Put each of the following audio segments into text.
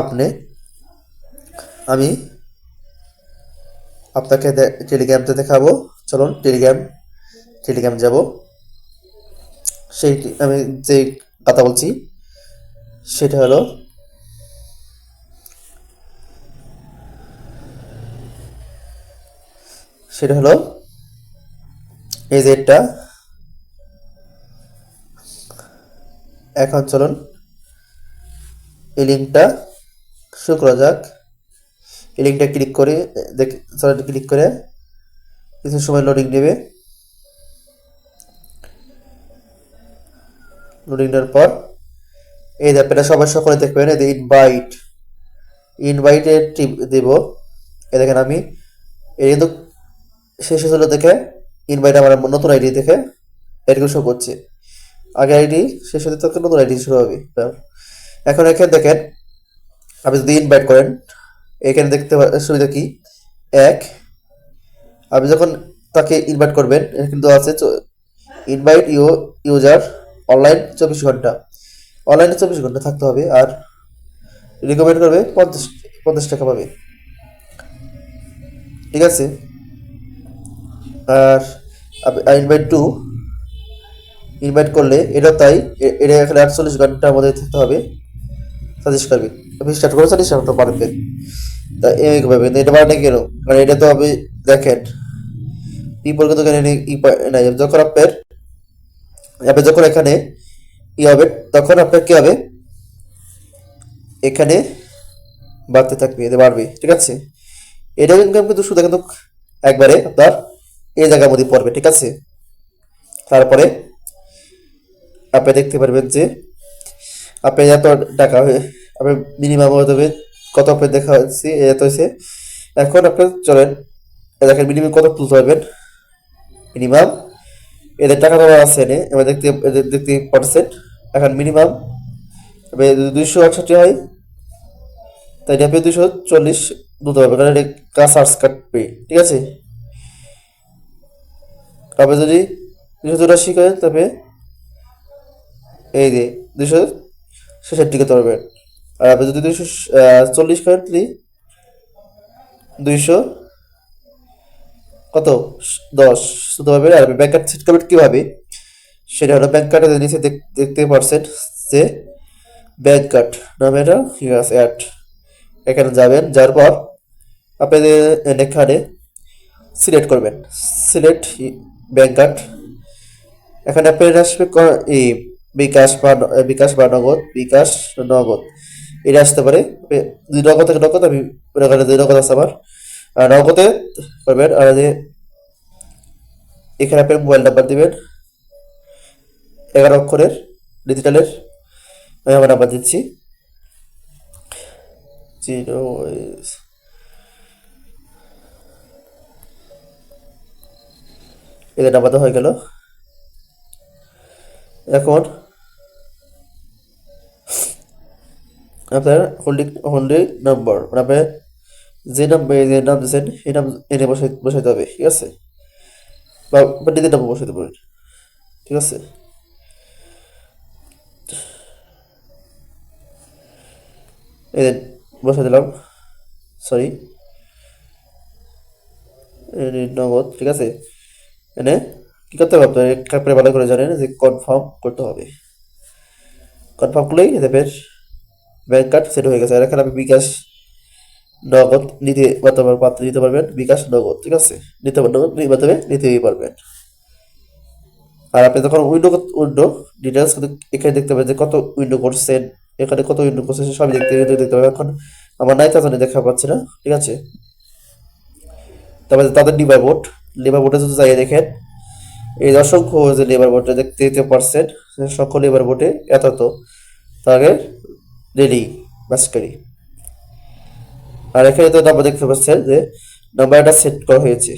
আপনি, আমি আপনাকে টেলিগ্রামতে দেখাবো। চলুন টেলিগ্রাম টেলিগ্রাম যাব। সেই আমি যে কথা বলছি, সেটা হলো সেটা হলো, এই যে এখন চলুন, এই লিঙ্কটা শুরু করা যাক। এই লিঙ্কটা ক্লিক করে, দেখ ক্লিক করে কিছু সময় লোডিং নেবে। লোডিং নেওয়ার পর, এই যে আপনারা সবাই সকলে দেখবেন, এই ইনভাইট ইনভাইটে টিপ দেব। এ দেখেন আমি, এই কিন্তু শেষ হলো দেখে ইনভাইট আমার নতুন আইডি দেখে এরকম শো করছে। আগে আইডি শেষ হতে তখন নতুন আইডি শুরু হবে। এখন এখানে দেখেন আপনি যদি ইনভাইট করেন, এখানে দেখতে সুবিধা কি? এক, আপনি যখন তাকে ইনভাইট করবেন কিন্তু আছে ইনভাইট ইউ ইউজার অনলাইন চব্বিশ ঘণ্টা। অনলাইনে চব্বিশ ঘণ্টা থাকতে হবে আর রিকমেন্ড করবে পঞ্চাশ পঞ্চাশ টাকা পাবে। ঠিক আছে? আর ইনভাইট টু ইনভাইট করলে, এটা তাই এটা এখানে আটচল্লিশ ঘণ্টার মধ্যে থাকতে হবে। সাজেস্ট করবে আপনি স্টার্ট করে সাজেস্ট করতে পারবেন তা এইভাবে কিন্তু এটা মানে কেন কারণ এটা তো আপনি দেখেন। পিপল কিন্তু এখানে নাই যখন আপনার আপনি যখন এখানে ই হবে তখন আপনার কী হবে? এখানে বাড়তে থাকবে, এতে বাড়বে। ঠিক আছে? এটা কিন্তু কিন্তু শুধু কিন্তু একবারে আপনার এই জায়গার মধ্যে পড়বে, ঠিক আছে? তারপরে আপনি দেখতে পারবেন যে আপনি এত টাকা হয়ে- মিনিমাম হবে কত আপনি দেখা হচ্ছে এত হয়েছে। এখন আপনি চলেন দেখেন মিনিমাম কত তুলতে পারবেন মিনিমাম এদের টাকা দেওয়া আছে এনে, এবার দেখতে, এদের দেখতে পারছেন এখন মিনিমাম দুইশো একষট্টি হয় তাই আপনি দুইশো চল্লিশ দিতে হবে কারণ এটা কাজ কাটবে ঠিক আছে? আপনি যদি দুশো চুরাশি করেন তবে এই যে দুশো ছেষট্টি করতে পারবেন আর আপনি যদি দুইশো চল্লিশ করেন তাহলে দুইশো কত? দশ। শুধু পারবেন আর ব্যাংক কার্ড সেট করবেন কীভাবে? সেটা হলো ব্যাংক কার্ডের নিচে দেখ- দেখতে পারছেন যে ব্যাংক কার্ড নামে এটা আছে অ্যাড এখানে যাবেন, যাওয়ার পর আপনাদের এখানে সিলেক্ট করবেন। সিলেক্ট ব্যাংক কার্ড এখানে আপনার আসবে এই বিকাশ বা বিকাশ বা নগদ, বিকাশ নগদ। এটা আসতে পারে। নগদ থেকে নগদ, আমি নগদ আছে আমার। আর নগদে করবেন যে এখানে আপনার মোবাইল নাম্বার দিবেন। এগারো অক্ষরের, ডিজিটালের, আমি আমার নাম্বার দিচ্ছি। জিরো এদের নাম্বার হয়ে গেল। এখন আপনার হোল্ডিং হোল্ডিং নাম্বার মানে আপনার যে নাম্বার যে নাম দিয়েছেন, সেই নাম এনে বসাই, বসাইতে হবে, ঠিক আছে? বা নিজের নাম বসাইতে পারেন, ঠিক আছে? এই বসাই দিলাম সরি নগদ, ঠিক আছে? এনে কী করতে হবে আপনার? ভালো করে জানেন যে কনফার্ম করতে হবে। কনফার্ম করলেই এদের ব্যাংক কার্ড সেট হয়ে গেছে। আর এখানে আপনি বিকাশ নগদ নিতে পারতে পাত্র নিতে পারবেন। বিকাশ নগদ, ঠিক আছে? নিতে নগদ নিতে নিতেই পারবেন। আর আপনি যখন উইন্ডো উইন্ডো ডিটেলস এখানে দেখতে পাবেন যে কত উইন্ডো করছেন, এখানে কত উইন্ডো করছেন, সবই দেখতে দেখতে পাবেন। এখন আমার নাই তা জানি দেখা পাচ্ছে না, ঠিক আছে? তারপরে তাদের লিভার বোর্ড লিভার বোর্ডে যদি যাই দেখেন, এই অসংখ্য যে লেবার বোর্ডে দেখতে পারছেন সকল লেবার বোর্ডে এত তো তাকে ডেলি মাস্কারি আর এখানে তো নাম্বার দেখতে পাচ্ছেন যে নাম্বারটা সেট করা হয়েছে।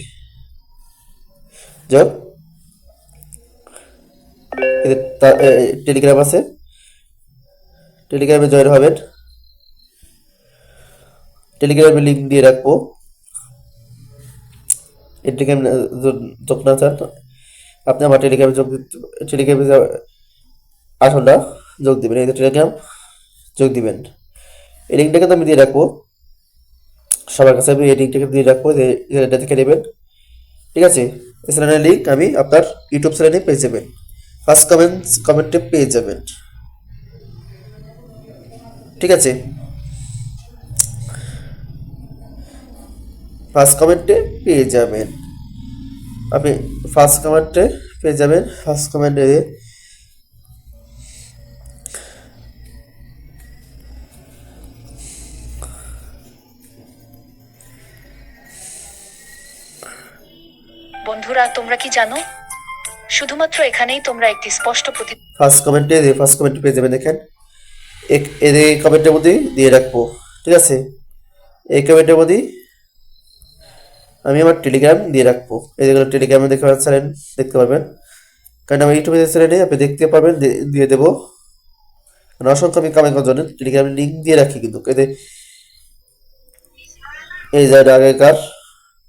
যাক টেলিগ্রাম আছে। টেলিগ্রামে জয়েন হবেন। টেলিগ্রামে লিঙ্ক দিয়ে রাখব। টেলিগ্রাম যোগ না চান আপনি আমার টেলিগ্রামে যোগ টেলিগ্রামে আসনটা যোগ দিবেন। এই টেলিগ্রাম যোগ দিবেন। এই লিঙ্কটা কিন্তু আমি দিয়ে রাখব। সবার কাছে আমি এই লিঙ্কটাকে দিয়ে রাখব যে এটা নেবেন। ঠিক আছে? এই চ্যানেলের লিঙ্ক আমি আপনার ইউটিউব চ্যানেলে পেয়ে যাবেন। ফার্স্ট কমেন্ট কমেন্টে পেয়ে যাবেন। ঠিক আছে? ফার্স্ট কমেন্টে পেয়ে যাবেন। আপনি ফার্স্ট কমেন্টে পেয়ে যাবেন। ফার্স্ট কমেন্টে বন্ধুরা, তোমরা কি জানো? শুধুমাত্র এখানেই তোমরা একটি স্পষ্ট প্রতি ফার্স্ট কমেন্টে ফার্স্ট কমেন্ট পেয়ে যাবেন দেখেন। এই কমেন্টের মধ্যে দিয়ে রাখব, ঠিক আছে? এই কমেন্টের মধ্যে আমি আমার টেলিগ্রাম দিয়ে রাখব। এই যেগুলো টেলিগ্রামে দেখতে পাচ্ছেন দেখতে পারবেন। কারণ আমার ইউটিউবে চ্যানেলে আপনি দেখতে পারবেন দিয়ে- দেবো। কারণ অসংখ্য আমি কামাই করার জন্য টেলিগ্রামের লিঙ্ক দিয়ে রাখি কিন্তু। এতে এই যে আগেকার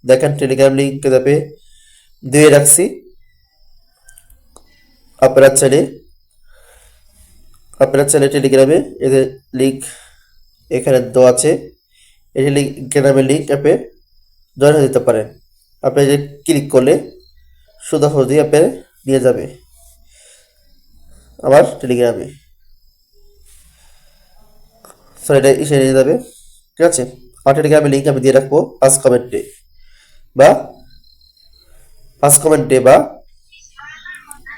দেখেন টেলিগ্রাম লিঙ্ক যাবে। দিয়ে রাখছি। আপনারা চাইলে আপনারা চাইলে টেলিগ্রামে এদের লিঙ্ক এখানে দেওয়া আছে। এই যে লিঙ্ক অ্যাপে জয়েন হয়ে যেতে পারেন। আপনি যে ক্লিক করলে সোজাসুজি অ্যাপে নিয়ে যাবে আবার টেলিগ্রামে। সরি এটা এসে নিয়ে যাবে। ঠিক আছে? আমার টেলিগ্রামের লিঙ্ক আমি দিয়ে রাখব। ফার্স্ট কমেন্টে বা ফার্স্ট কমেন্টে বা?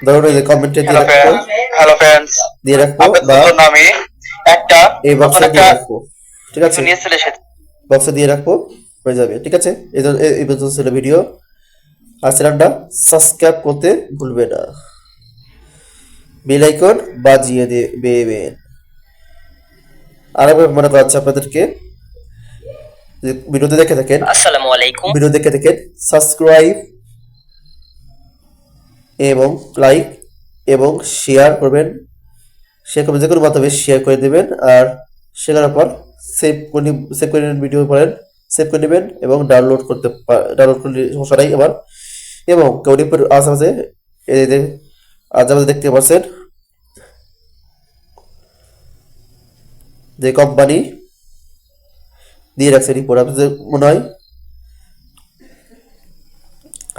ধরুন এই কমেন্টে দিয়ে রাখব। হ্যালো ফ্রেন্ডস দিয়ে রাখব বা আমি একটা এই বক্সে দিয়ে রাখব। ঠিক আছে? বক্সে দিয়ে রাখব হয়ে যাবে। ঠিক আছে? এই এই- পর্যন্ত ছিল ভিডিও আর চ্যানেলটা সাবস্ক্রাইব করতে ভুলবে না। বেল আইকন বাজিয়ে দেবেন। আর আমি মনে করাচ্ছি আপনাদেরকে যে ভিডিওতে দেখে থাকেন। আসসালামু আলাইকুম। ভিডিও দেখে থাকেন। সাবস্ক্রাইব এবং লাইক এবং শেয়ার করবেন। শেয়ার করবেন যে কোনো মাধ্যমে শেয়ার করে দেবেন আর শেখানোর পর সেভ করে সেভ করে নেবেন ভিডিও পড়েন সেভ করে নেবেন এবং ডাউনলোড করতে ডাউনলোড করলে সমস্যা নাই আবার। এবং কৌরিপুর আশেপাশে যে আশেপাশে দেখতে পাচ্ছেন, যে কোম্পানি দিয়ে রাখছে রিপোর্ট আপনি মনে হয়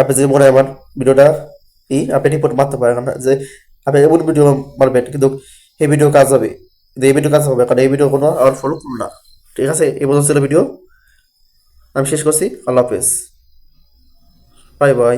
আপনি যদি মনে হয় আমার ভিডিওটা ই, আপনি রিপোর্ট মারতে পারেন না যে আপনি এমন ভিডিও মারবেন, কিন্তু এই ভিডিও কাজ হবে। কিন্তু এই ভিডিও কাজ হবে, কারণ এই ভিডিও কোনো আমার ফলো না। ঠিক আছে? এই পর্যন্ত ছিল ভিডিও আমি শেষ করছি। আল্লাহ হাফেজ। Bye bye.